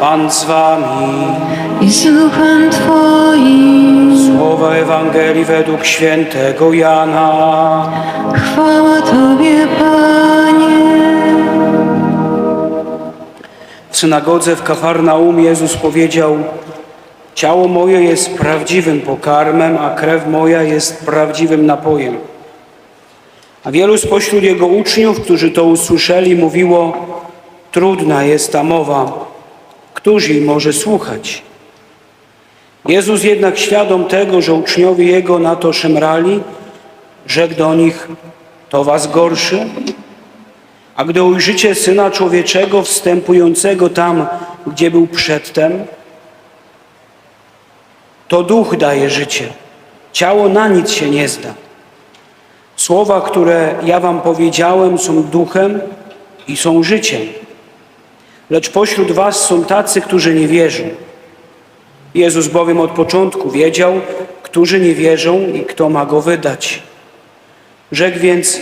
Pan z wami. i z duchem Twoim. Słowa Ewangelii według świętego Jana. Chwała Tobie, Panie. W synagodze w Kafarnaum Jezus powiedział: Ciało moje jest prawdziwym pokarmem, a krew moja jest prawdziwym napojem. A wielu spośród jego uczniów, którzy to usłyszeli, mówiło: Trudna jest ta mowa, któż jej może słuchać? Jezus jednak świadom tego, że uczniowie jego na to szemrali, rzekł do nich: To was gorszy? A gdy ujrzycie Syna Człowieczego wstępującego tam, gdzie był przedtem, to duch daje życie. Ciało na nic się nie zda. Słowa, które ja wam powiedziałem, są duchem i są życiem. Lecz pośród was są tacy, którzy nie wierzą. Jezus bowiem od początku wiedział, którzy nie wierzą i kto ma go wydać. Rzekł więc,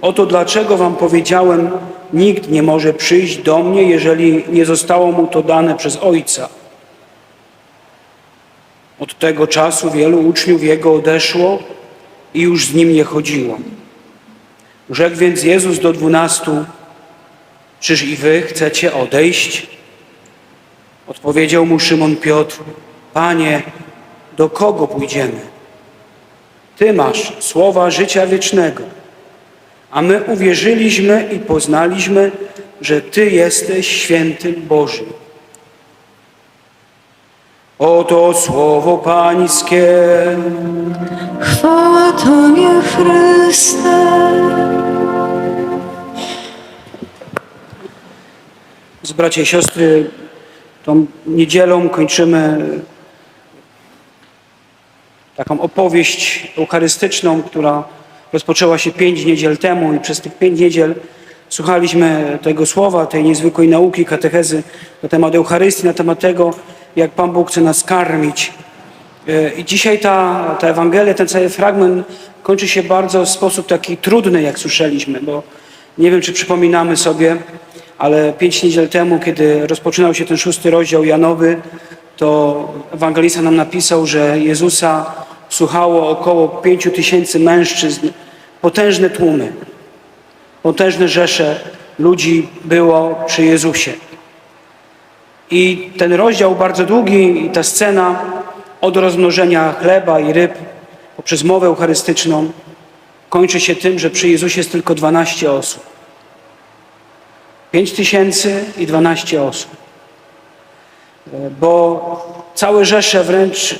oto dlaczego wam powiedziałem, nikt nie może przyjść do mnie, jeżeli nie zostało mu to dane przez Ojca. Od tego czasu wielu uczniów Jego odeszło i już z Nim nie chodziło. Rzekł więc Jezus do dwunastu, czyż i wy chcecie odejść? Odpowiedział mu Szymon Piotr, Panie, do kogo pójdziemy? Ty masz słowa życia wiecznego, a my uwierzyliśmy i poznaliśmy, że Ty jesteś świętym Bożym. Oto słowo Pańskie. Chwała Tobie, Chryste. Z bracia i siostry, tą niedzielą kończymy taką opowieść eucharystyczną, która rozpoczęła się pięć niedziel temu i przez tych pięć niedziel słuchaliśmy tego słowa, tej niezwykłej nauki, katechezy na temat Eucharystii, na temat tego, jak Pan Bóg chce nas karmić. E, I dzisiaj ta, ta Ewangelia, ten cały fragment kończy się bardzo w sposób taki trudny, jak słyszeliśmy, bo nie wiem, czy przypominamy sobie, ale pięć niedziel temu, kiedy rozpoczynał się ten szósty rozdział Janowy, to ewangelista nam napisał, że Jezusa słuchało około pięciu tysięcy mężczyzn, potężne tłumy, potężne rzesze ludzi było przy Jezusie. I ten rozdział bardzo długi i ta scena od rozmnożenia chleba i ryb poprzez mowę eucharystyczną kończy się tym, że przy Jezusie jest tylko 12 osób. 5 tysięcy i 12 osób. E, Bo całe rzesze wręcz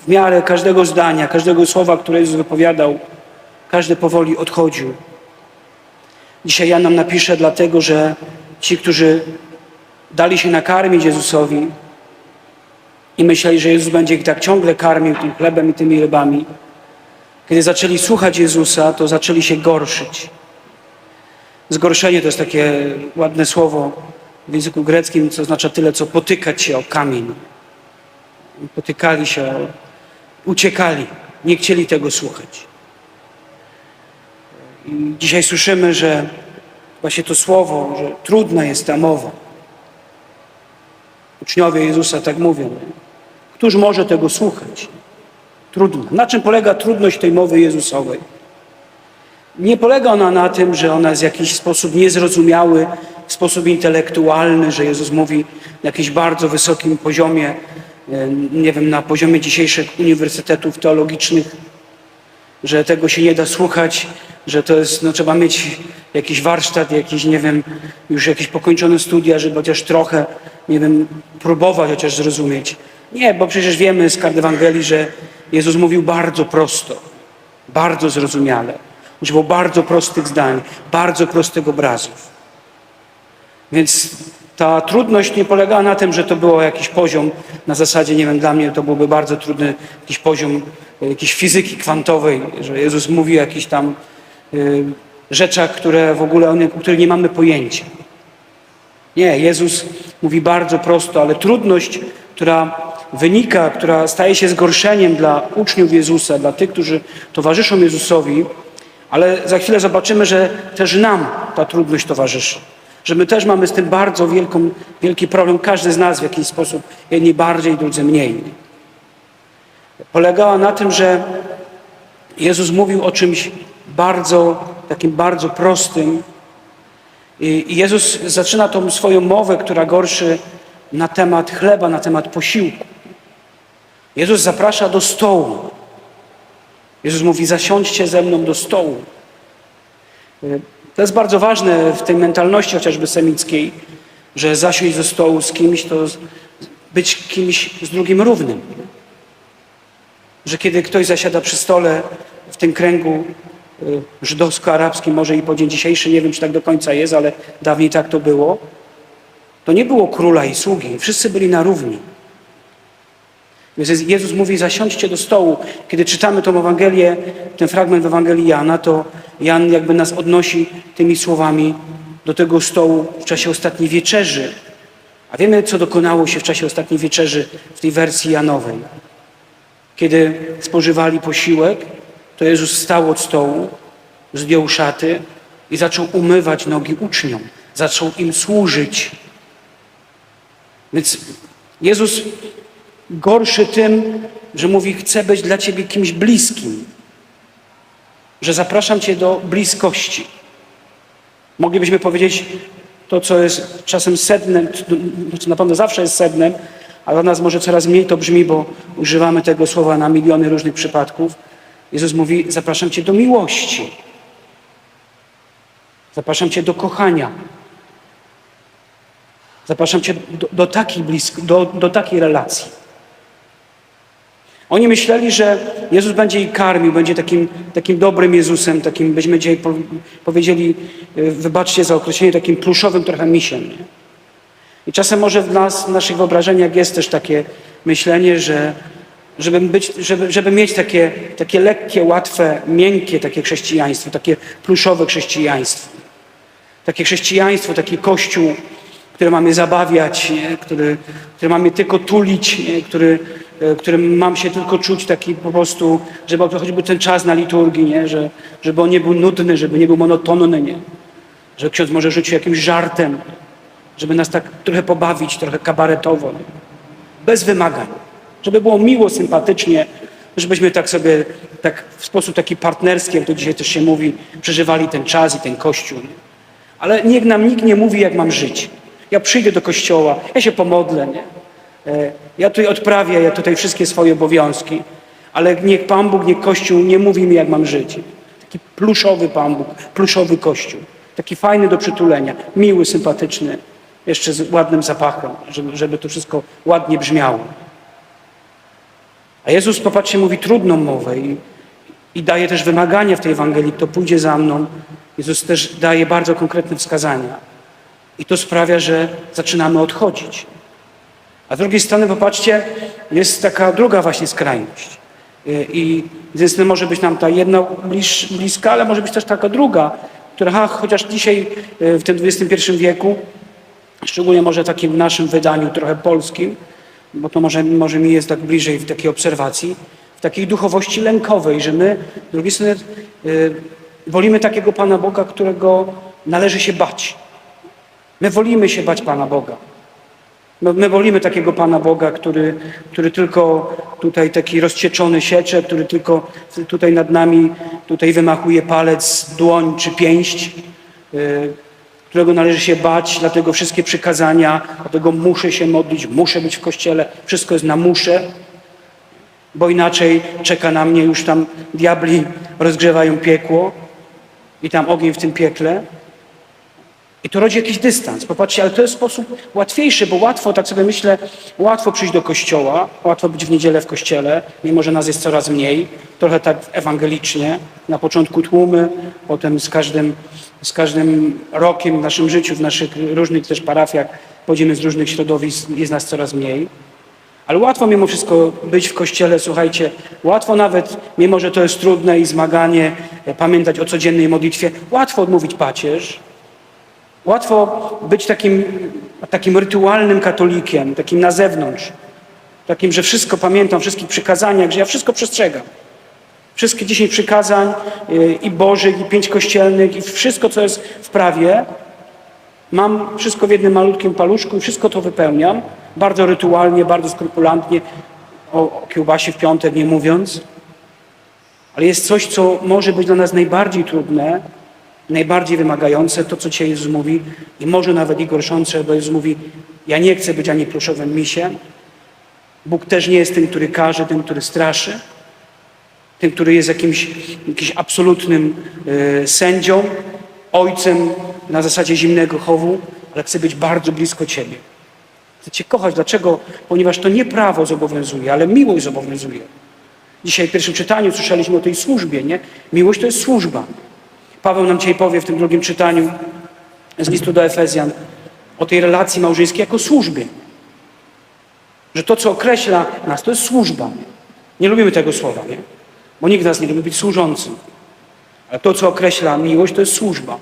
w miarę każdego zdania, każdego słowa, które Jezus wypowiadał, każdy powoli odchodził. Dzisiaj ja nam napiszę dlatego, że ci, którzy dali się nakarmić Jezusowi i myśleli, że Jezus będzie ich tak ciągle karmił tym chlebem i tymi rybami, kiedy zaczęli słuchać Jezusa, to zaczęli się gorszyć. Zgorszenie to jest takie ładne słowo w języku greckim, co oznacza tyle, co potykać się o kamień. Potykali się, uciekali, nie chcieli tego słuchać. I dzisiaj słyszymy, że właśnie to słowo, że trudna jest ta mowa. Uczniowie Jezusa tak mówią. Któż może tego słuchać? Trudno. Na czym polega trudność tej mowy Jezusowej? Nie polega ona na tym, że ona jest w jakiś sposób niezrozumiały, w sposób intelektualny, że Jezus mówi na jakimś bardzo wysokim poziomie, nie wiem, na poziomie dzisiejszych uniwersytetów teologicznych, że tego się nie da słuchać, że to jest, no trzeba mieć jakiś warsztat, jakiś, nie wiem, już jakieś pokończone studia, żeby chociaż trochę, nie wiem, próbować chociaż zrozumieć. Nie, bo przecież wiemy z kart Ewangelii, że Jezus mówił bardzo prosto, bardzo zrozumiale. Używał bardzo prostych zdań, bardzo prostych obrazów. Więc ta trudność nie polegała na tym, że to było jakiś poziom, na zasadzie, nie wiem, dla mnie to byłby bardzo trudny jakiś poziom e, jakiejś fizyki kwantowej, że Jezus mówi o jakichś tam y, rzeczach, które w ogóle, o których nie mamy pojęcia. Nie, Jezus mówi bardzo prosto, ale trudność, która wynika, która staje się zgorszeniem dla uczniów Jezusa, dla tych, którzy towarzyszą Jezusowi, ale za chwilę zobaczymy, że też nam ta trudność towarzyszy. Że my też mamy z tym bardzo wielką, wielki problem, każdy z nas w jakiś sposób, jedni bardziej, drudzy mniej. Polegała na tym, że Jezus mówił o czymś bardzo, takim bardzo prostym. I Jezus zaczyna tą swoją mowę, która gorszy na temat chleba, na temat posiłku. Jezus zaprasza do stołu. Jezus mówi: Zasiądźcie ze mną do stołu. To jest bardzo ważne w tej mentalności chociażby semickiej, że zasiąść do stołu z kimś to być kimś z drugim równym. Że kiedy ktoś zasiada przy stole w tym kręgu y, żydowsko-arabskim, może i po dzień dzisiejszy, nie wiem czy tak do końca jest, ale dawniej tak to było, to nie było króla i sługi. Wszyscy byli na równi. Więc Jezus mówi, zasiądźcie do stołu. Kiedy czytamy tą Ewangelię, ten fragment w Ewangelii Jana, to Jan jakby nas odnosi tymi słowami do tego stołu w czasie ostatniej wieczerzy. A wiemy, co dokonało się w czasie ostatniej wieczerzy w tej wersji Janowej. Kiedy spożywali posiłek, to Jezus stał od stołu, zdjął szaty i zaczął umywać nogi uczniom. Zaczął im służyć. Więc Jezus gorszy tym, że mówi: Chcę być dla ciebie kimś bliskim, że zapraszam cię do bliskości. Moglibyśmy powiedzieć to, co jest czasem sednem, co na pewno zawsze jest sednem, a dla nas może coraz mniej to brzmi, bo używamy tego słowa na miliony różnych przypadków. Jezus mówi: Zapraszam cię do miłości. Zapraszam cię do kochania. Zapraszam cię do, do, takiej, blisk, do, do takiej relacji. Oni myśleli, że Jezus będzie ich karmił, będzie takim, takim dobrym Jezusem, takim, byśmy dzisiaj po, powiedzieli, y, wybaczcie za określenie, takim pluszowym trochę misiem. Nie? I czasem może w nas, w naszych wyobrażeniach jest też takie myślenie, że żeby, być, żeby, żeby mieć takie, takie lekkie, łatwe, miękkie takie chrześcijaństwo, takie pluszowe chrześcijaństwo. Takie chrześcijaństwo, taki kościół, który mamy zabawiać, nie? Który, który mamy tylko tulić, nie? Który, e, którym mam się tylko czuć taki po prostu, żeby choćby ten czas na liturgii, nie? Że, żeby on nie był nudny, żeby nie był monotonny, nie? że ksiądz może rzucić jakimś żartem, żeby nas tak trochę pobawić, trochę kabaretowo, nie? bez wymagań, żeby było miło, sympatycznie, żebyśmy tak sobie, tak w sposób taki partnerski, jak to dzisiaj też się mówi, przeżywali ten czas i ten kościół. Nie? Ale niech nam nikt nie mówi, jak mam żyć. Ja przyjdę do kościoła, ja się pomodlę, nie? E, ja tutaj odprawię, ja tutaj wszystkie swoje obowiązki, ale niech Pan Bóg, niech Kościół nie mówi mi, jak mam żyć. Taki pluszowy Pan Bóg, pluszowy Kościół. Taki fajny do przytulenia, miły, sympatyczny, jeszcze z ładnym zapachem, żeby, żeby to wszystko ładnie brzmiało. A Jezus, popatrzcie, mówi trudną mowę i, i daje też wymagania w tej Ewangelii, kto pójdzie za mną. Jezus też daje bardzo konkretne wskazania. I to sprawia, że zaczynamy odchodzić. A z drugiej strony, popatrzcie, jest taka druga właśnie skrajność. Y, I z jednej strony może być nam ta jedna bliż, bliska, ale może być też taka druga, która ha, chociaż dzisiaj y, w tym XXI wieku, szczególnie może takim naszym wydaniu trochę polskim, bo to może, może mi jest tak bliżej w takiej obserwacji, w takiej duchowości lękowej, że my z drugiej strony y, wolimy takiego Pana Boga, którego należy się bać. My wolimy się bać Pana Boga. My, my wolimy takiego Pana Boga, który, który tylko tutaj taki rozcieczony siecze, który tylko tutaj nad nami tutaj wymachuje palec, dłoń czy pięść, y, którego należy się bać, dlatego wszystkie przykazania, dlatego muszę się modlić, muszę być w kościele, wszystko jest na muszę, bo inaczej czeka na mnie już tam diabli rozgrzewają piekło i tam ogień w tym piekle. I to rodzi jakiś dystans. Popatrzcie, ale to jest sposób łatwiejszy, bo łatwo, tak sobie myślę, łatwo przyjść do kościoła, łatwo być w niedzielę w kościele, mimo że nas jest coraz mniej, trochę tak ewangelicznie. Na początku tłumy, potem z każdym, z każdym rokiem w naszym życiu, w naszych różnych też parafiach, pochodzimy z różnych środowisk, jest nas coraz mniej. Ale łatwo mimo wszystko być w kościele, słuchajcie, łatwo nawet, mimo że to jest trudne i zmaganie, e, pamiętać o codziennej modlitwie, łatwo odmówić pacierz, Łatwo być takim, takim rytualnym katolikiem, takim na zewnątrz, takim, że wszystko pamiętam, wszystkich przykazaniach, że ja wszystko przestrzegam. Wszystkie dziesięć przykazań y, i bożych, i pięć kościelnych, i wszystko, co jest w prawie. Mam wszystko w jednym malutkim paluszku i wszystko to wypełniam. Bardzo rytualnie, bardzo skrupulatnie, o, o kiełbasie w piątek nie mówiąc. Ale jest coś, co może być dla nas najbardziej trudne, najbardziej wymagające, to co dzisiaj Jezus mówi i może nawet i gorszące, bo Jezus mówi, ja nie chcę być ani pluszowym misiem. Bóg też nie jest tym, który każe, tym, który straszy, tym, który jest jakimś, jakimś absolutnym e, sędzią, ojcem na zasadzie zimnego chowu, ale chce być bardzo blisko Ciebie. Chce Cię kochać. Dlaczego? Ponieważ to nie prawo zobowiązuje, ale miłość zobowiązuje. Dzisiaj w pierwszym czytaniu słyszeliśmy o tej służbie, nie? Miłość to jest służba. Paweł nam dzisiaj powie w tym drugim czytaniu z listu do Efezjan o tej relacji małżeńskiej jako służbie. Że to, co określa nas, to jest służba. Nie lubimy tego słowa, nie? Bo nikt z nas nie lubi być służącym. Ale to, co określa miłość, to jest służba.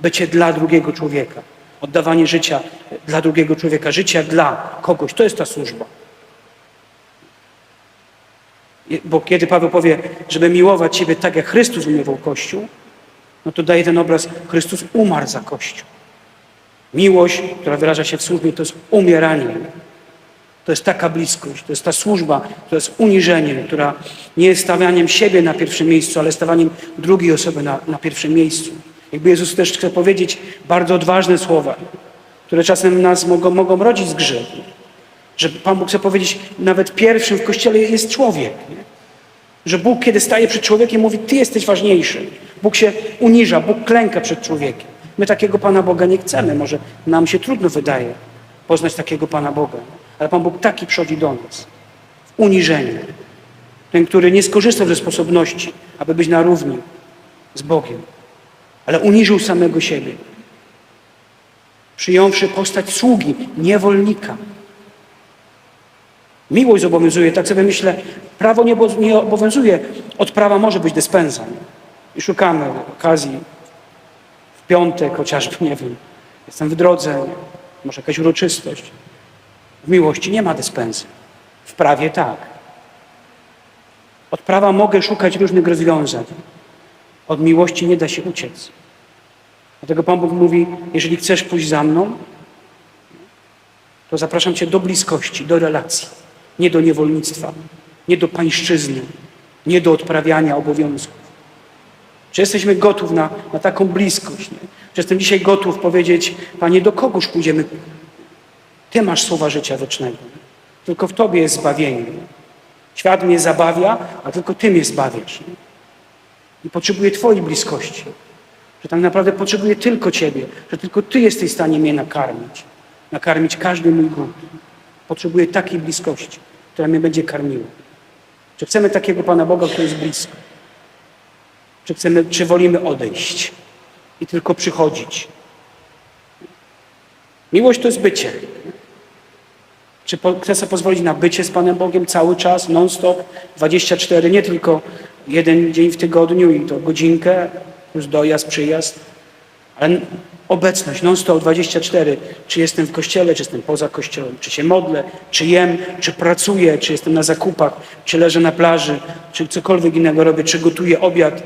Bycie dla drugiego człowieka. Oddawanie życia dla drugiego człowieka. Życia dla kogoś. To jest ta służba. Bo kiedy Paweł powie, żeby miłować Ciebie tak, jak Chrystus umiłował Kościół, no to daje ten obraz, Chrystus umarł za Kościół. Miłość, która wyraża się w służbie, to jest umieranie. To jest taka bliskość, to jest ta służba, to jest uniżenie, która nie jest stawianiem siebie na pierwszym miejscu, ale stawianiem drugiej osoby na, na pierwszym miejscu. Jakby Jezus też chce powiedzieć bardzo odważne słowa, które czasem nas mogą, mogą rodzić zgrzyt. Że Pan Bóg chce powiedzieć, nawet pierwszym w Kościele jest człowiek. Nie? Że Bóg, kiedy staje przed człowiekiem, mówi, Ty jesteś ważniejszy. Bóg się uniża, Bóg klęka przed człowiekiem. My takiego Pana Boga nie chcemy. Może nam się trudno wydaje poznać takiego Pana Boga. Ale Pan Bóg taki przychodzi do nas. W uniżeniu. Ten, który nie skorzystał ze sposobności, aby być na równi z Bogiem. Ale uniżył samego siebie. Przyjąwszy postać sługi, niewolnika. Miłość zobowiązuje, tak sobie myślę, prawo nie, obo- nie obowiązuje, od prawa może być dyspensa. I szukamy okazji w piątek chociażby, nie wiem, jestem w drodze, może jakaś uroczystość. W miłości nie ma dyspensy. W prawie tak. Od prawa mogę szukać różnych rozwiązań. Od miłości nie da się uciec. Dlatego Pan Bóg mówi, jeżeli chcesz pójść za mną, to zapraszam Cię do bliskości, do relacji, nie do niewolnictwa, nie do pańszczyzny, nie do odprawiania obowiązków. Czy jesteśmy gotów na, na taką bliskość? Nie? Czy jestem dzisiaj gotów powiedzieć, Panie, do kogoż pójdziemy? Ty masz słowa życia wiecznego. Tylko w Tobie jest zbawienie. Nie? Świat mnie zabawia, a tylko Ty mnie zbawiasz. Nie? I potrzebuję Twojej bliskości. Że tak naprawdę potrzebuję tylko Ciebie. Że tylko Ty jesteś w stanie mnie nakarmić. Nakarmić każdy mój głód. Potrzebuję takiej bliskości, która mnie będzie karmiła. Czy chcemy takiego Pana Boga, który jest blisko? Czy, chcemy, czy wolimy odejść i tylko przychodzić? Miłość to jest bycie. Czy po, chcę sobie pozwolić na bycie z Panem Bogiem cały czas, non-stop, 24, nie tylko jeden dzień w tygodniu i to godzinkę, plus dojazd, przyjazd, ale obecność non-stop 24. Czy jestem w kościele, czy jestem poza kościołem, czy się modlę, czy jem, czy pracuję, czy jestem na zakupach, czy leżę na plaży, czy cokolwiek innego robię, czy gotuję obiad,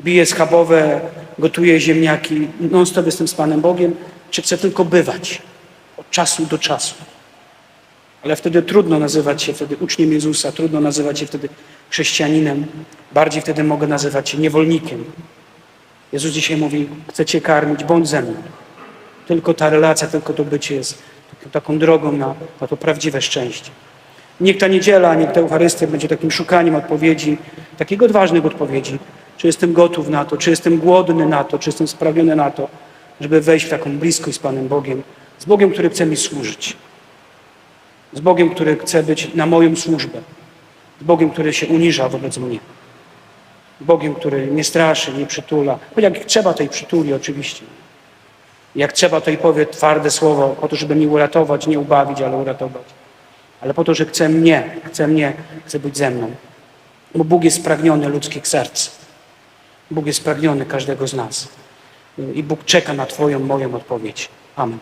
biję schabowe, gotuję ziemniaki, non-stop jestem z Panem Bogiem, czy chcę tylko bywać od czasu do czasu. Ale wtedy trudno nazywać się wtedy uczniem Jezusa, trudno nazywać się wtedy chrześcijaninem, bardziej wtedy mogę nazywać się niewolnikiem. Jezus dzisiaj mówi, chcę Cię karmić, bądź ze mną. Tylko ta relacja, tylko to bycie jest taką drogą na, na to prawdziwe szczęście. Niech ta niedziela, niech ta Eucharystia będzie takim szukaniem odpowiedzi, takich odważnych odpowiedzi. Czy jestem gotów na to, czy jestem głodny na to, czy jestem spragniony na to, żeby wejść w taką bliskość z Panem Bogiem, z Bogiem, który chce mi służyć, z Bogiem, który chce być na moją służbę, z Bogiem, który się uniża wobec mnie. Bogiem, który nie straszy, nie przytula. Choć jak trzeba, i przytuli oczywiście. Jak trzeba, to i powie twarde słowo po to, żeby mnie uratować, nie ubawić, ale uratować. Ale po to, że chce mnie, chce mnie, chce być ze mną. Bo Bóg jest spragniony ludzkich serc. Bóg jest spragniony każdego z nas. I Bóg czeka na Twoją, moją odpowiedź. Amen.